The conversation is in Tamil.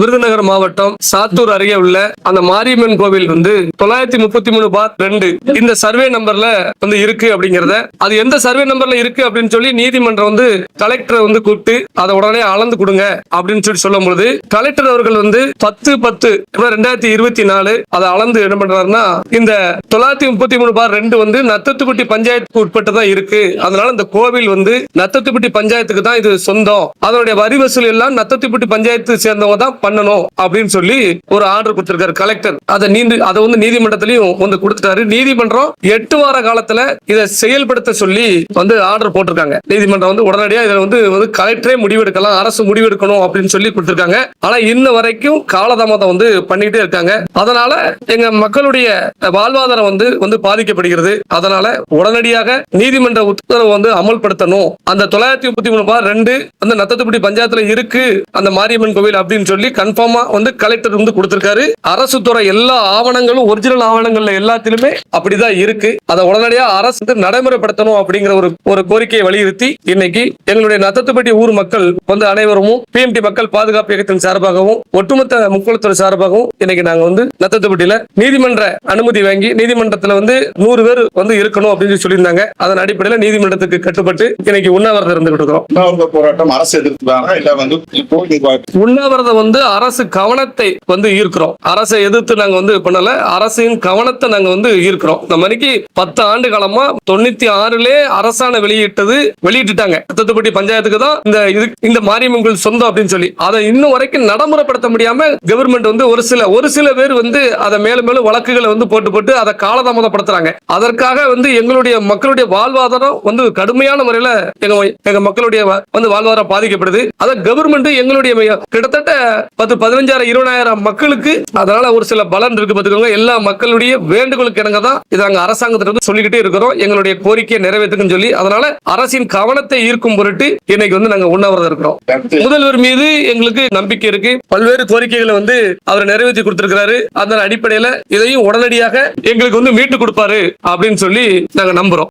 விருதுநகர் மாவட்டம் சாத்தூர் அருகே உள்ள அந்த மாரியம்மன் கோவில் வந்து தொள்ளாயிரத்தி முப்பத்தி மூணு பார் ரெண்டு. இந்த சர்வே நம்பர்ல வந்து இருக்கு அப்படிங்கறத அது எந்த சர்வே நம்பர்ல இருக்கு அப்படின்னு சொல்லி நீதிமன்றம் வந்து கலெக்டரை வந்து கூப்பிட்டு அதை உடனே அளந்து கொடுங்க அப்படின்னு சொல்லி சொல்லும் பொழுது கலெக்டர் அவர்கள் வந்து பத்து பத்து ரெண்டாயிரத்தி இருபத்தி நாலு அதை அளந்து என்ன பண்றாருன்னா இந்த தொள்ளாயிரத்தி முப்பத்தி மூணு பார் ரெண்டு வந்து நத்தத்துப்பட்டி பஞ்சாயத்துக்கு உட்பட்டதான் இருக்கு. அதனால இந்த கோவில் வந்து நத்தத்துப்பட்டி பஞ்சாயத்துக்கு தான் இது சொந்தம். அதனுடைய வரி வசூல் எல்லாம் நத்தத்துப்பட்டி பஞ்சாயத்து சேர்ந்தவங்க தான் பண்ணணும் அப்படின்னு சொல்லி ஒரு ஆர்டர் கொடுத்திருக்காரு கலெக்டர் அதை நீதி அதை வந்து நீதிமன்றத்திலையும் வந்து கொடுத்துட்டாரு. நீதிமன்றம் எட்டு வார காலத்துல இதை செயல்படுத்த சொல்லி வந்து ஆர்டர் போட்டிருக்காங்க. நீதிமன்றம் வந்து உடனடியா இதை வந்து வந்து கலெக்டரே முடிவெடுக்கலாம் அரசு முடிவெடுக்கணும் அப்படின்னு சொல்லி கொடுத்திருக்காங்க. ஆனா இன்ன வரைக்கும் காலதாமதம் வந்து பண்ணிட்டே இருக்காங்க. அதனால எங்க மக்களுடைய வாழ்வாதாரம் வந்து வந்து பாதிக்கப்படுகிறது. அதனால உடனடியாக நீதிமன்ற உத்தரவு வந்து அமல்படுத்தணும். அந்த தொள்ளாயிரத்தி முப்பத்தி மூணு ரெண்டு வந்து நத்தத்துப்பட்டி பஞ்சாயத்துல இருக்கு அந்த மாரியம்மன் கோவில் அப்படின்னு சொல்லி கன்ஃபார்மா வந்து கலெக்டர் வந்து கொடுத்திருக்காரு. அரசு துறை எல்லா ஆவணங்களும் ஒரிஜினல் ஆவணங்கள்ல எல்லாத்திலுமே அப்படிதான் இருக்கு. அதை உடனடியா அரசு வந்து நடைமுறைப்படுத்தணும் அப்படிங்கிற ஒரு ஒரு கோரிக்கையை வலியுறுத்தி இன்னைக்கு எங்களுடைய நத்தத்துப்பட்டி ஊர் மக்கள் வந்து அனைவரும் பிஎம்டி மக்கள் பாதுகாப்பு இயக்கத்தின் சார்பாகவும் ஒட்டுமொத்த முக்குளத்துறை சார்பாகவும் இன்னைக்கு நாங்க வந்து நத்தத்துப்பட்டியில நீதிமன்ற அனுமதி வாங்கி நீதிமன்றத்துல வந்து நூறு பேர் வந்து இருக்கணும் அப்படின்னு சொல்லி சொல்லியிருந்தாங்க. அதன் அடிப்படையில நீதிமன்றத்துக்கு கட்டுப்பட்டு இன்னைக்கு உண்ணாவிரதம் இருந்துகிட்டு இருக்கிறோம். போராட்டம் அரசு உண்ணாவிரதம் வந்து அரசு கவனத்தை வந்து ஈர்க்கிறோம். அரசை எதிர்த்து நாங்க வந்து பண்ணல. அரசின் கவனத்தை நாங்க வந்து ஈர்க்கிறோம். இந்த மாதிரிக்கு பத்து ஆண்டு காலமா தொண்ணூத்தி ஆறுலே அரசாணை வெளியிட்டது வெளியிட்டுட்டாங்க. தத்துப்பட்டி பஞ்சாயத்துக்கு தான் இந்த இது இந்த மாரியம்மன் சொந்தம் அப்படின்னு சொல்லி. அதை இன்னும் வரைக்கும் நடைமுறைப்படுத்த முடியாம கவர்மெண்ட் வந்து ஒரு சில ஒரு சில பேர் வந்து அதை மேலும் மேலும் வழக்குகளை வந்து போட்டு போட்டு அதை காலதாமதப்படுத்துறாங்க. அதற்காக வந்து எங்களுடைய மக்களுடைய வாழ்வாதாரம் வந்து கடுமையான முறையில எங்க எங்க மக்களுடைய வந்து வாழ்வாதாரம் பாதிக்கப்படுது. அதை கவர்மெண்ட் எங்களுடைய கிட்டத்தட்ட பத்து பதினஞ்சாயிரம் இருபதாயிரம் மக்களுக்கு அதனால ஒரு சில பலன் இருக்கு பாத்துக்கோங்க எல்லா மக்களுடைய வேண்டுகோளுக்கு இணங்க தான் இதை நாங்க அரசாங்கத்திட்ட இருந்து சொல்லிக்கிட்டே இருக்கிறோம். எங்களுடைய கோரிக்கையை நிறைவேற்றுக்குன்னு சொல்லி அதனால அரசின் கவனத்தை ஈர்க்கும் பொருட்டு இன்னைக்கு வந்து நாங்க உண்ணாவிரதம் இருக்கிறோம். முதல்வர் மீது எங்களுக்கு நம்பிக்கை இருக்கு. பல்வேறு கோரிக்கைகளை வந்து அவர் நிறைவேற்றி கொடுத்திருக்கிறாரு. அதன் அடிப்படையில இதையும் உடனடியாக எங்களுக்கு வந்து மீட்டு கொடுப்பாரு அப்படின்னு சொல்லி நாங்க நம்புறோம்.